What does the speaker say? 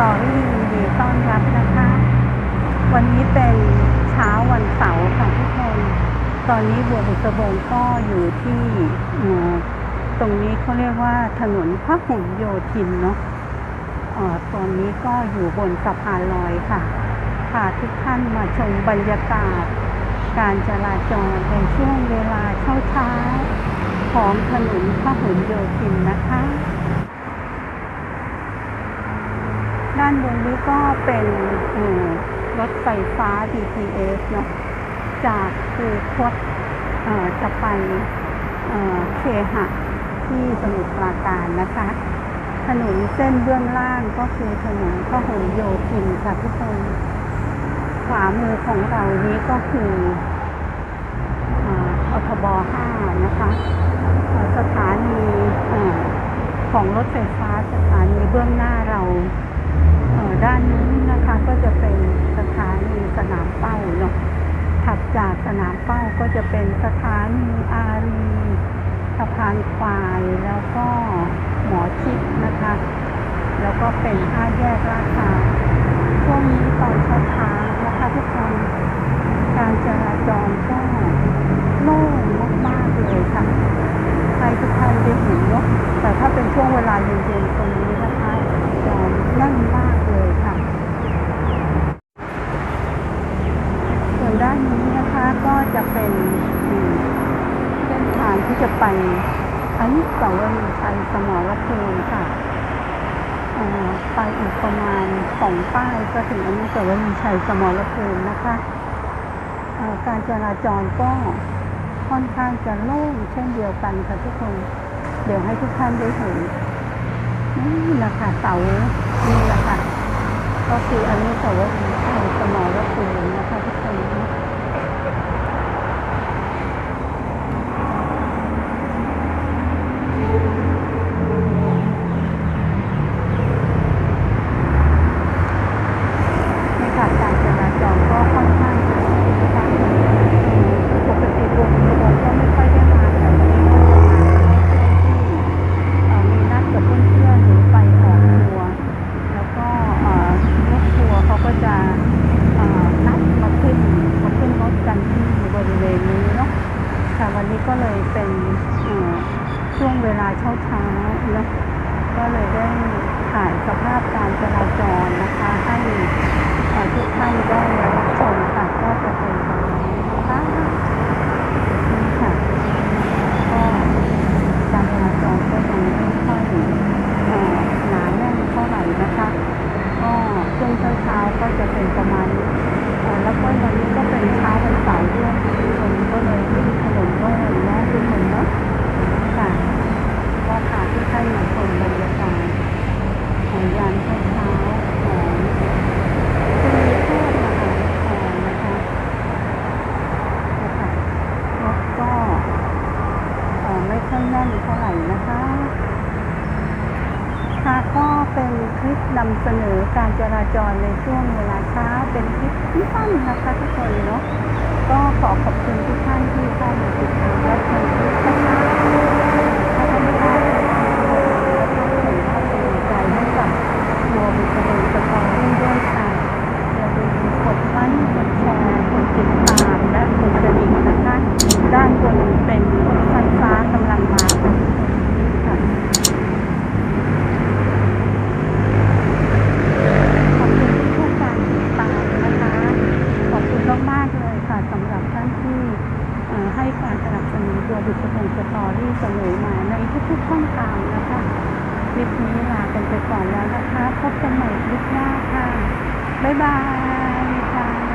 ตอรี่ยินดีต้อนรับนะคะ วันนี้เป็นเช้าวันเสาร์ค่ะทุกคน ตอนนี้บัวบุษบงก็อยู่ที่ตรงนี้เขาเรียกว่าถนนพะหลโยธินเนาะอ่อตอนนี้ก็อยู่บนสะพานลอยค่ะพาทุกท่านมาชมบรรยากาศ การจราจรในช่วงเวลาเช้าช้าๆของถนนพะหลโยธินนะคะ ด้านบนนี้ก็เป็นรถไฟฟ้า BTS เนาะจากคูคตเอ่อจะไปเเคหะที่สมุทรปราการนะคะ ถนนเส้นเบื้องล่างก็คือถนนพหลโยธินค่ะทุกคน ขวามือของเรานี้ก็คืออทบ 5 นะคะ สถานีอของรถไฟฟ้าสถานีเบื้องานนี้นะคะก็จะเป็นสถานีสนามเป้าเนาะถัดจากสนามเป้าก็จะเป็นสถานีอารีสะพานควายแล้วก็หมอชิดนะคะ แล้วก็เป็นห้าแยกลาดพร้าช่วงนี้ตอนเช้าๆนะคะทุกคนการจราจรก็โล่งมากๆเลยค่ะให้ทุกท่านได้เห็นเนาะแต่ถ้าเป็นช่วงเวลาเย็นๆตรงนี้นะคะจะแน่นมากเลยค่ะ ส่วนด้านนี้นะคะก็จะเป็นอืมเส้นทางที่ จะไปอนุสาวรีย์ชัยสมรภูมิค่ะไปอีกประมาณสองป้ายก็ถึงอนุสาวรีย์ชัยสมรภูมินะคะการจราจรก็ค่อนข้างจะโล่งเช่นเดียวกันค่ะทุกคน เดี๋ยวให้ทุกท่านได้เห็นนี่แหละค่ะเสานี่แหละค่ะก็คืออนุสาวรีย์ชัยสมรภูมินะคะทุกคนเนาะในค่ะการจราจรก็ค่อนข้างจะดีนะคะเอ่อปกติรวมรวมก็ไม่ค่อยได้มาแต่วันนี้ก็จะมาในช่วงที่เอ่อมีนัดกับเพื่อนๆหรือไปออกทัวร์ แล้วก็เอ่อรถทัวร์เขาก็จะเอ่อนัดมาขึ้นมาขึ้นรถกันที่บริเวณนี้เนาะค่ะวันนี้ ก็เลยเป็นช่วงเวลาเช้าเช้าๆเนาะก็เลยได้ถ่ายสภาพการจราจรนะคะ ให้เอ่อทุกท่านได้รับชมค่ะก็จะเป็นแบบนี้นะคะนี่ค่ะก็การจราจรก็ยังไม่ค่อยหนาแน่นเท่าไหร่นะคะ ก็ช่วงเช้าๆก็จะเป็นประมาณนี้เอ่อแล้วก็วันนี้ก็เป็นเช้าวันเสาร์ด้วยทุกคนก็เลยวิ่งถนนโล่งเนาะทุกคนเนาะค่ะก็พาทุกท่านมาชมบรรยากาศของยามเช้าๆของกรุงเทพมหานครนะคะนะคะรถก็เอ่อไม่ค่อยแน่นเท่าไหร่นะ คะค่ะก็เป็นคลิปนำเสนอการจราจรในช่วงเวลาเช้าเป็นคลิปสั้นนะคะทุกคนเนาะก็ขอขอบคุณทุกท่านที่เข้ามาติดตามรับชมคลิปนะคะถ้าท่านไม่ได้ก็ทำให้เราได้เห็นว่าเป็นใจให้กับตัวบุคคลสตอรี่ด้วยค่ะอย่าลืมกดไลค์กดแชร์กดติดตามและกดกระดิ่งนะคะ ด้านบนเป็นรถไฟฟ้ากำลังมาค่ะค่ะ ขอบคุณทุกๆการติดตามนะคะ ขอบคุณมากๆเลยค่ะสำหรับท่านที่เอ่อให้การสนับสนุนตัวบุคคลสตอรี่เสมอมาใน ทุกๆช่องทางนะคะคลิปนี้ลากันไปก่อนแล้วนะคะ พบกันใหม่คลิปหน้าค่ะ บ๊ายบายค่ะ